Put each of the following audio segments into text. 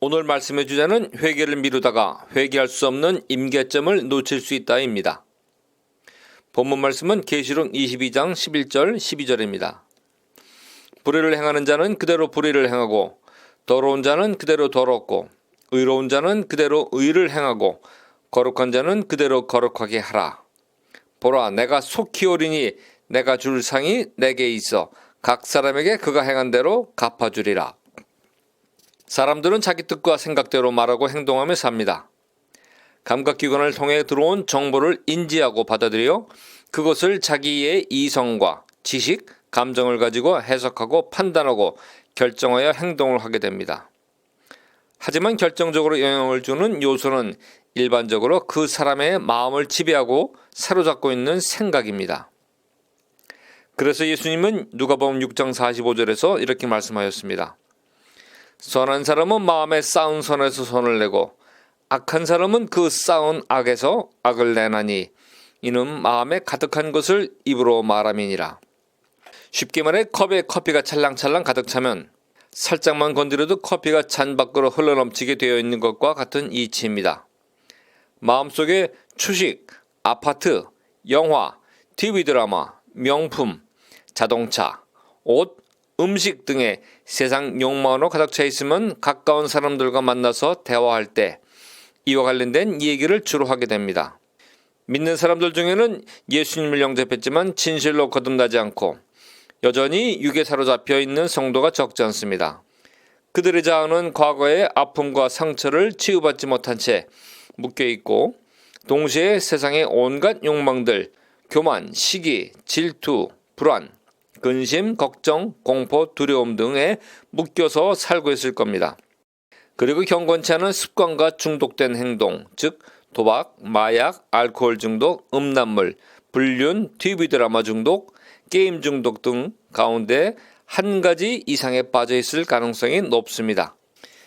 오늘 말씀의 주제는 회개를 미루다가 회개할 수 없는 임계점을 놓칠 수 있다입니다. 본문 말씀은 계시록 22장 11절 12절입니다. 불의를 행하는 자는 그대로 불의를 행하고 더러운 자는 그대로 더럽고 의로운 자는 그대로 의를 행하고 거룩한 자는 그대로 거룩하게 하라. 보라 내가 속히 오리니 내가 줄 상이 내게 있어 각 사람에게 그가 행한 대로 갚아주리라. 사람들은 자기 뜻과 생각대로 말하고 행동하며 삽니다. 감각기관을 통해 들어온 정보를 인지하고 받아들여 그것을 자기의 이성과 지식, 감정을 가지고 해석하고 판단하고 결정하여 행동을 하게 됩니다. 하지만 결정적으로 영향을 주는 요소는 일반적으로 그 사람의 마음을 지배하고 사로잡고 있는 생각입니다. 그래서 예수님은 누가복음 6장 45절에서 이렇게 말씀하였습니다. 선한 사람은 마음에 쌓은 선에서 손을 내고 악한 사람은 그 쌓은 악에서 악을 내나니 이는 마음에 가득한 것을 입으로 말함이니라. 쉽게 말해 컵에 커피가 찰랑찰랑 가득 차면 살짝만 건드려도 커피가 잔 밖으로 흘러넘치게 되어 있는 것과 같은 이치입니다. 마음속에 주식, 아파트, 영화, TV 드라마, 명품, 자동차, 옷, 음식 등의 세상 욕망으로 가득 차 있으면 가까운 사람들과 만나서 대화할 때 이와 관련된 얘기를 주로 하게 됩니다. 믿는 사람들 중에는 예수님을 영접했지만 진실로 거듭나지 않고 여전히 육에 사로잡혀 있는 성도가 적지 않습니다. 그들의 자아는 과거의 아픔과 상처를 치유받지 못한 채 묶여 있고 동시에 세상의 온갖 욕망들, 교만, 시기, 질투, 불안, 근심, 걱정, 공포, 두려움 등에 묶여서 살고 있을 겁니다. 그리고 경건치 않은 습관과 중독된 행동, 즉 도박, 마약, 알코올 중독, 음란물, 불륜, TV 드라마 중독, 게임 중독 등 가운데 한 가지 이상에 빠져 있을 가능성이 높습니다.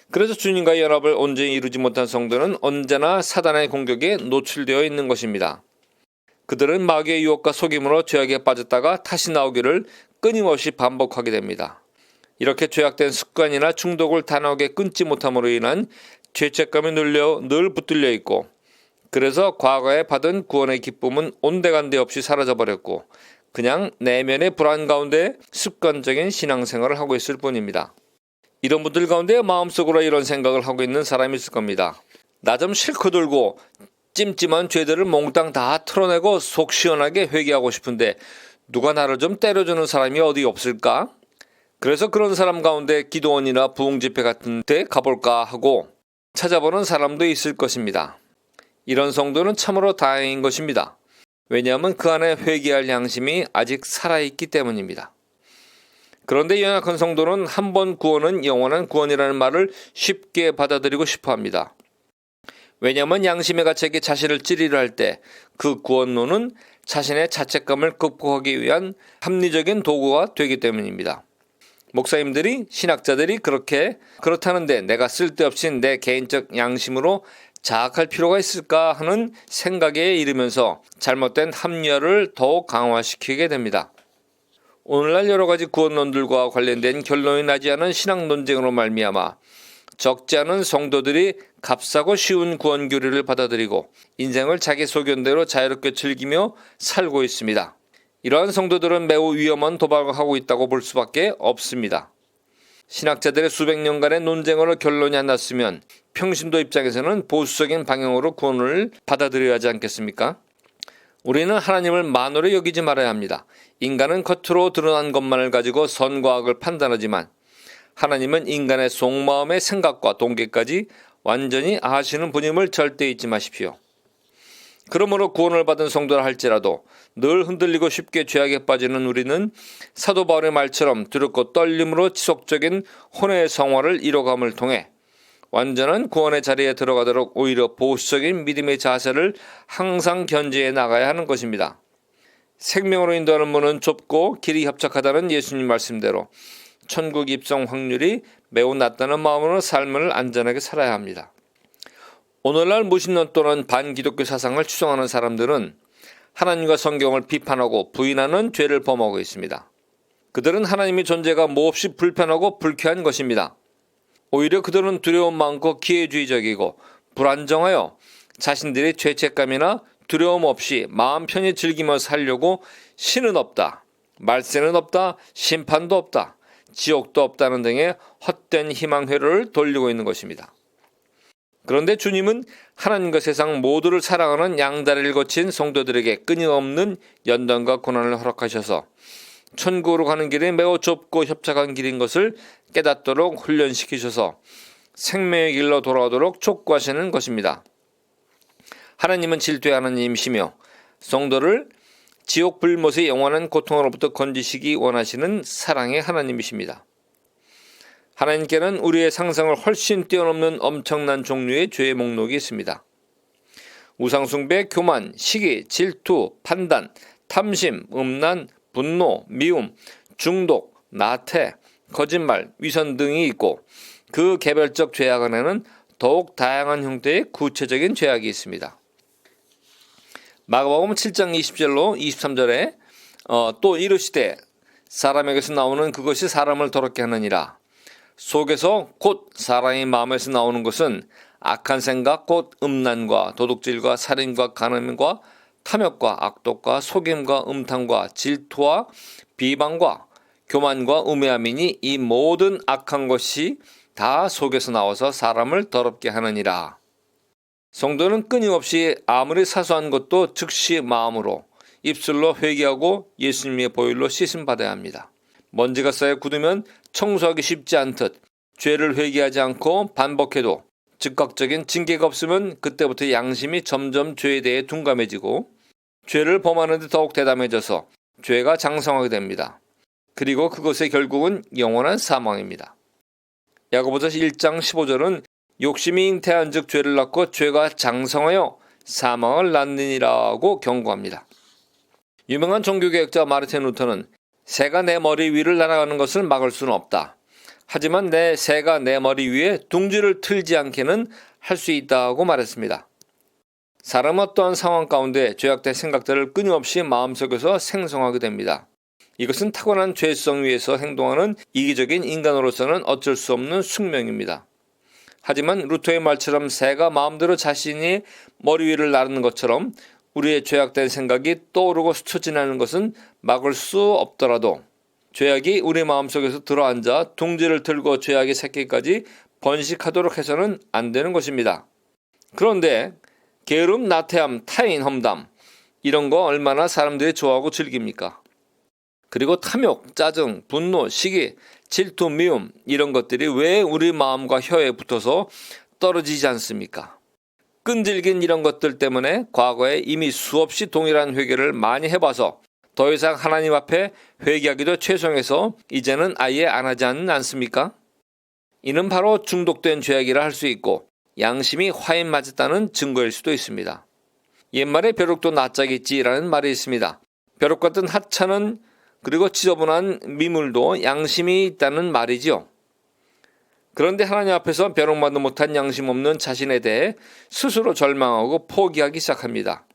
그래서 주님과 연합을 온전히 이루지 못한 성도는 언제나 사단의 공격에 노출되어 있는 것입니다. 그들은 마귀의 유혹과 속임으로 죄악에 빠졌다가 다시 나오기를 끊임없이 반복하게 됩니다. 이렇게 죄악된 습관이나 중독을 단호하게 끊지 못함으로 인한 죄책감이 눌려 늘 붙들려 있고 그래서 과거에 받은 구원의 기쁨은 온데간데 없이 사라져 버렸고 그냥 내면의 불안 가운데 습관적인 신앙생활을 하고 있을 뿐입니다. 이런 분들 가운데 마음속으로 이런 생각을 하고 있는 사람이 있을 겁니다. 나 좀 실컷 들고 찜찜한 죄들을 몽땅 다 털어내고 속 시원하게 회개하고 싶은데 누가 나를 좀 때려주는 사람이 어디 없을까? 그래서 그런 사람 가운데 기도원이나 부흥집회 같은 데 가볼까 하고 찾아보는 사람도 있을 것입니다. 이런 성도는 참으로 다행인 것입니다. 왜냐하면 그 안에 회개할 양심이 아직 살아있기 때문입니다. 그런데 연약한 성도는 한 번 구원은 영원한 구원이라는 말을 쉽게 받아들이고 싶어 합니다. 왜냐하면 양심의 가책에 자신을 찌르려 할 때 그 구원론은 자신의 자책감을 극복하기 위한 합리적인 도구가 되기 때문입니다. 목사님들이 신학자들이 그렇게 그렇다는데 내가 쓸데없이 내 개인적 양심으로 자학할 필요가 있을까 하는 생각에 이르면서 잘못된 합리화를 더욱 강화시키게 됩니다. 오늘날 여러 가지 구원론들과 관련된 결론이 나지 않은 신학 논쟁으로 말미암아 적지 않은 성도들이 값싸고 쉬운 구원 교리를 받아들이고 인생을 자기 소견대로 자유롭게 즐기며 살고 있습니다. 이러한 성도들은 매우 위험한 도박을 하고 있다고 볼 수밖에 없습니다. 신학자들의 수백 년간의 논쟁으로 결론이 안 났으면 평신도 입장에서는 보수적인 방향으로 구원을 받아들여야 하지 않겠습니까? 우리는 하나님을 만으로 여기지 말아야 합니다. 인간은 겉으로 드러난 것만을 가지고 선과 악을 판단하지만 하나님은 인간의 속마음의 생각과 동기까지 완전히 아시는 분임을 절대 잊지 마십시오. 그러므로 구원을 받은 성도라 할지라도 늘 흔들리고 쉽게 죄악에 빠지는 우리는 사도 바울의 말처럼 두렵고 떨림으로 지속적인 혼의 성화를 이뤄감을 통해 완전한 구원의 자리에 들어가도록 오히려 보수적인 믿음의 자세를 항상 견지해 나가야 하는 것입니다. 생명으로 인도하는 문은 좁고 길이 협착하다는 예수님 말씀대로 천국 입성 확률이 매우 낮다는 마음으로 삶을 안전하게 살아야 합니다. 오늘날 무신론 또는 반기독교 사상을 추종하는 사람들은 하나님과 성경을 비판하고 부인하는 죄를 범하고 있습니다. 그들은 하나님의 존재가 몹시 불편하고 불쾌한 것입니다. 오히려 그들은 두려움 많고 기회주의적이고 불안정하여 자신들의 죄책감이나 두려움 없이 마음 편히 즐기며 살려고 신은 없다, 말세는 없다, 심판도 없다, 지옥도 없다는 등의 헛된 희망 회로를 돌리고 있는 것입니다. 그런데 주님은 하나님과 세상 모두를 사랑하는 양다리를 거친 성도들에게 끊임없는 연단과 고난을 허락하셔서 천국으로 가는 길이 매우 좁고 협착한 길인 것을 깨닫도록 훈련시키셔서 생명의 길로 돌아오도록 촉구하시는 것입니다. 하나님은 질투의 하나님이시며 성도를 지옥 불못의 영원한 고통으로부터 건지시기 원하시는 사랑의 하나님이십니다. 하나님께는 우리의 상상을 훨씬 뛰어넘는 엄청난 종류의 죄의 목록이 있습니다. 우상숭배, 교만, 시기, 질투, 판단, 탐심, 음란, 분노, 미움, 중독, 나태, 거짓말, 위선 등이 있고 그 개별적 죄악 안에는 더욱 다양한 형태의 구체적인 죄악이 있습니다. 마가복음 7장 20절로 23절에 어, 또 이르시되 사람에게서 나오는 그것이 사람을 더럽게 하느니라. 속에서 곧 사람의 마음에서 나오는 것은 악한 생각 곧 음란과 도둑질과 살인과 간음과 탐욕과 악독과 속임과 음탕과 질투와 비방과 교만과 우매함이니 이 모든 악한 것이 다 속에서 나와서 사람을 더럽게 하느니라. 성도는 끊임없이 아무리 사소한 것도 즉시 마음으로 입술로 회개하고 예수님의 보혈로 씻음 받아야 합니다. 먼지가 쌓여 굳으면 청소하기 쉽지 않듯 죄를 회개하지 않고 반복해도 즉각적인 징계가 없으면 그때부터 양심이 점점 죄에 대해 둔감해지고 죄를 범하는데 더욱 대담해져서 죄가 장성하게 됩니다. 그리고 그것의 결국은 영원한 사망입니다. 야고보서 1장 15절은 욕심이 잉태한즉 죄를 낳고 죄가 장성하여 사망을 낳느니라고 경고합니다. 유명한 종교개혁자 마르틴 루터는 새가 내 머리 위를 날아가는 것을 막을 수는 없다. 하지만 내 새가 내 머리 위에 둥지를 틀지 않게는 할 수 있다고 말했습니다. 사람 어떠한 상황 가운데 죄악된 생각들을 끊임없이 마음속에서 생성하게 됩니다. 이것은 타고난 죄성 위에서 행동하는 이기적인 인간으로서는 어쩔 수 없는 숙명입니다. 하지만 루터의 말처럼 새가 마음대로 자신이 머리 위를 나르는 것처럼 우리의 죄악된 생각이 떠오르고 스쳐 지나는 것은 막을 수 없더라도 죄악이 우리 마음속에서 들어앉아 둥지를 들고 죄악의 새끼까지 번식하도록 해서는 안 되는 것입니다. 그런데 게으름, 나태함, 타인, 험담 이런 거 얼마나 사람들이 좋아하고 즐깁니까? 그리고 탐욕, 짜증, 분노, 시기, 질투, 미움 이런 것들이 왜 우리 마음과 혀에 붙어서 떨어지지 않습니까? 끈질긴 이런 것들 때문에 과거에 이미 수없이 동일한 회개를 많이 해봐서 더 이상 하나님 앞에 회개하기도 죄송해서 이제는 아예 안 하지 않습니까? 이는 바로 중독된 죄악이라 할 수 있고 양심이 화인 맞았다는 증거일 수도 있습니다. 옛말에 벼룩도 낯짝있지라는 말이 있습니다. 벼룩 같은 하찮은 그리고 지저분한 미물도 양심이 있다는 말이지요. 그런데 하나님 앞에서 벼룩만도 못한 양심 없는 자신에 대해 스스로 절망하고 포기하기 시작합니다.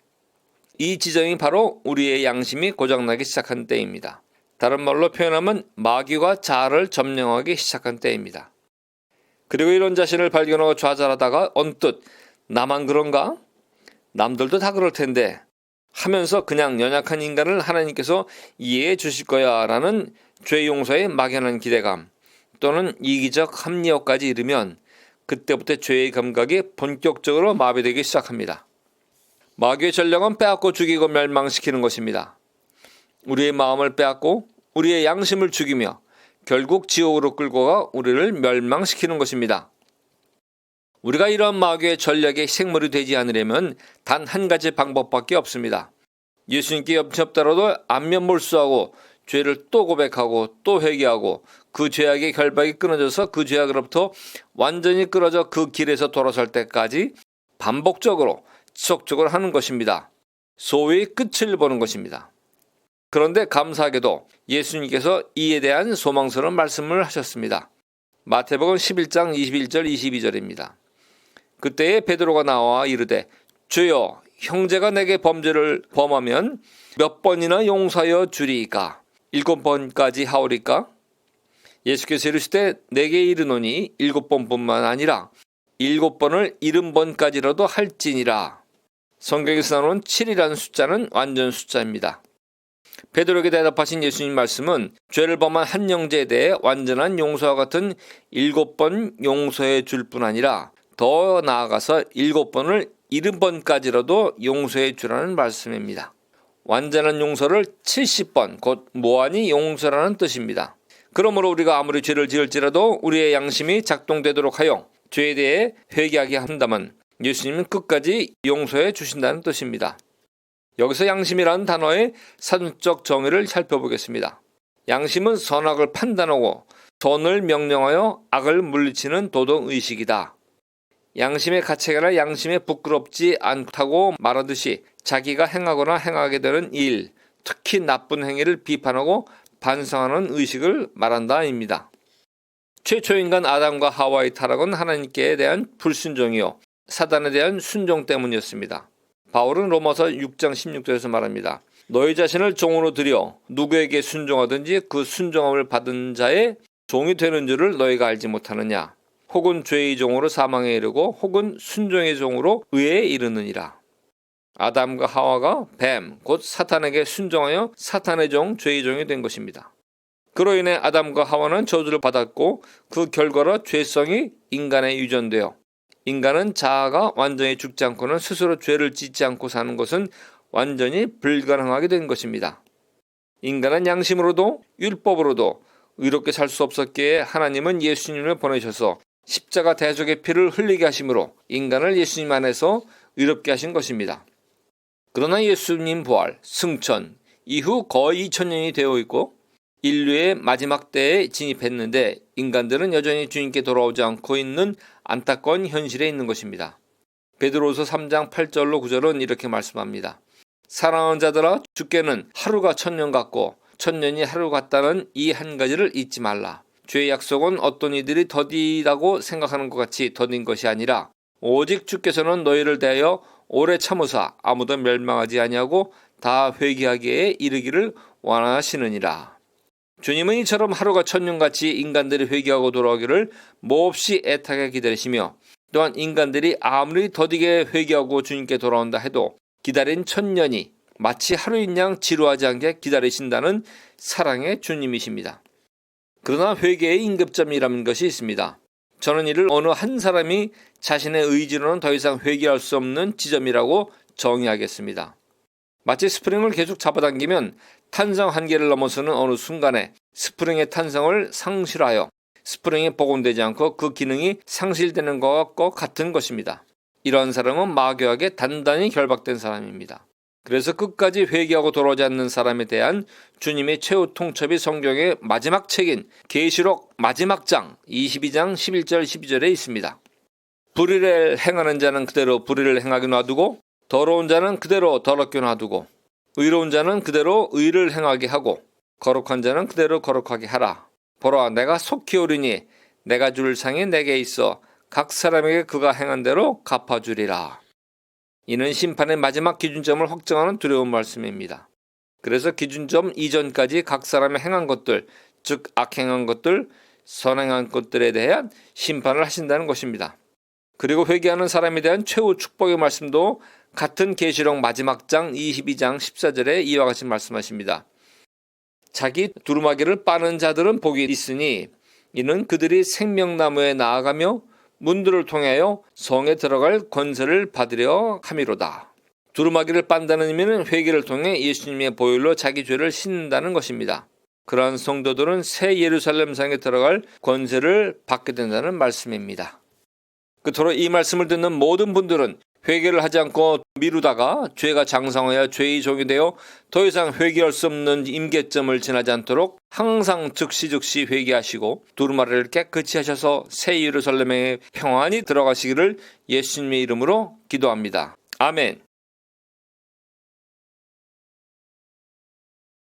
이 지점이 바로 우리의 양심이 고장나기 시작한 때입니다. 다른 말로 표현하면 마귀와 자아를 점령하기 시작한 때입니다. 그리고 이런 자신을 발견하고 좌절하다가 언뜻 나만 그런가? 남들도 다 그럴 텐데 하면서 그냥 연약한 인간을 하나님께서 이해해 주실 거야 라는 죄 용서에 막연한 기대감 또는 이기적 합리화까지 이르면 그때부터 죄의 감각이 본격적으로 마비되기 시작합니다. 마귀의 전략은 빼앗고 죽이고 멸망시키는 것입니다. 우리의 마음을 빼앗고 우리의 양심을 죽이며 결국 지옥으로 끌고 가 우리를 멸망시키는 것입니다. 우리가 이런 마귀의 전략의 생물이 되지 않으려면 단 한 가지 방법밖에 없습니다. 예수님께 옆잡더라도 안면 몰수하고 죄를 또 고백하고 또 회개하고 그 죄악의 결박이 끊어져서 그 죄악으로부터 완전히 끊어져 그 길에서 돌아설 때까지 반복적으로 지속적으로 하는 것입니다. 소위 끝을 보는 것입니다. 그런데 감사하게도 예수님께서 이에 대한 소망스러운 말씀을 하셨습니다. 마태복음 11장 21절 22절입니다. 그때에 베드로가 나와 이르되 주여 형제가 내게 범죄를 범하면 몇 번이나 용서하여 주리이까 일곱 번까지 하오리까 예수께서 이르시되 내게 이르노니 일곱 번뿐만 아니라 일곱 번을 일흔 번까지라도 할지니라. 성경에서 나오는 7이라는 숫자는 완전 숫자입니다. 베드로에게 대답하신 예수님 말씀은 죄를 범한 한 영제에 대해 완전한 용서와 같은 일곱 번 용서해 줄 뿐 아니라 더 나아가서 일곱 번을 일흔 번까지라도 용서해 주라는 말씀입니다. 완전한 용서를 70번, 곧 무한히 용서라는 뜻입니다. 그러므로 우리가 아무리 죄를 지을지라도 우리의 양심이 작동되도록 하여 죄에 대해 회개하게 한다면 예수님은 끝까지 용서해 주신다는 뜻입니다. 여기서 양심이라는 단어의 사전적 정의를 살펴보겠습니다. 양심은 선악을 판단하고 선을 명령하여 악을 물리치는 도덕 의식이다. 양심의 가책이나 양심에 부끄럽지 않다고 말하듯이 자기가 행하거나 행하게 되는 일, 특히 나쁜 행위를 비판하고 반성하는 의식을 말한다입니다. 최초 인간 아담과 하와의 타락은 하나님께 대한 불순종이요 사단에 대한 순종 때문이었습니다. 바울은 로마서 6장 16절에서 말합니다. 너희 자신을 종으로 들여 누구에게 순종하든지 그 순종함을 받은 자의 종이 되는 줄을 너희가 알지 못하느냐. 혹은 죄의 종으로 사망에 이르고 혹은 순종의 종으로 의에 이르느니라. 아담과 하와가 뱀, 곧 사탄에게 순종하여 사탄의 종, 죄의 종이 된 것입니다. 그로 인해 아담과 하와는 저주를 받았고 그 결과로 죄성이 인간에 유전되어 인간은 자아가 완전히 죽지 않고는 스스로 죄를 짓지 않고 사는 것은 완전히 불가능하게 된 것입니다. 인간은 양심으로도 율법으로도 의롭게 살 수 없었기에 하나님은 예수님을 보내셔서 십자가 대속의 피를 흘리게 하심으로 인간을 예수님 안에서 의롭게 하신 것입니다. 그러나 예수님 부활, 승천 이후 거의 2000년이 되어 있고 인류의 마지막 때에 진입했는데 인간들은 여전히 주님께 돌아오지 않고 있는 안타까운 현실에 있는 것입니다. 베드로서 3장 8절로 9절은 이렇게 말씀합니다. 사랑하는 자들아 주께는 하루가 천년 같고 천년이 하루 같다는 이 한 가지를 잊지 말라. 죄의 약속은 어떤 이들이 더디다고 생각하는 것 같이 더딘 것이 아니라 오직 주께서는 너희를 대하여 오래 참으사 아무도 멸망하지 아니하고 다 회개하기에 이르기를 원하시느니라. 주님은 이처럼 하루가 천년같이 인간들이 회개하고 돌아오기를 몹시 애타게 기다리시며 또한 인간들이 아무리 더디게 회개하고 주님께 돌아온다 해도 기다린 천년이 마치 하루인 양 지루하지 않게 기다리신다는 사랑의 주님이십니다. 그러나 회개의 임급점이라는 것이 있습니다. 저는 이를 어느 한 사람이 자신의 의지로는 더 이상 회개할 수 없는 지점이라고 정의하겠습니다. 마치 스프링을 계속 잡아당기면 탄성 한계를 넘어서는 어느 순간에 스프링의 탄성을 상실하여 스프링이 복원되지 않고 그 기능이 상실되는 것과 같은 것입니다. 이런 사람은 마교하게 단단히 결박된 사람입니다. 그래서 끝까지 회개하고 돌아오지 않는 사람에 대한 주님의 최후 통첩이 성경의 마지막 책인 계시록 마지막 장 22장 11절 12절에 있습니다. 불의를 행하는 자는 그대로 불의를 행하게 놔두고 더러운 자는 그대로 더럽게 놔두고 의로운 자는 그대로 의를 행하게 하고 거룩한 자는 그대로 거룩하게 하라. 보라 내가 속히 오리니 내가 줄 상이 내게 있어 각 사람에게 그가 행한 대로 갚아주리라. 이는 심판의 마지막 기준점을 확정하는 두려운 말씀입니다. 그래서 기준점 이전까지 각 사람의 행한 것들, 즉 악행한 것들, 선행한 것들에 대한 심판을 하신다는 것입니다. 그리고 회개하는 사람에 대한 최후 축복의 말씀도 같은 계시록 마지막 장 22장 14절에 이와 같이 말씀하십니다. 자기 두루마기를 빠는 자들은 복이 있으니 이는 그들이 생명나무에 나아가며 문들을 통하여 성에 들어갈 권세를 받으려 함이로다. 두루마기를 빤다는 의미는 회개를 통해 예수님의 보혈로 자기 죄를 씻는다는 것입니다. 그러한 성도들은 새 예루살렘 성에 들어갈 권세를 받게 된다는 말씀입니다. 그토록 이 말씀을 듣는 모든 분들은 회개를 하지 않고 미루다가 죄가 장성하여 죄의 종이 되어 더 이상 회개할 수 없는 임계점을 지나지 않도록 항상 즉시 즉시 회개하시고 두루마리를 깨끗이 하셔서 새 예루살렘에 평안히 들어가시기를 예수님의 이름으로 기도합니다. 아멘.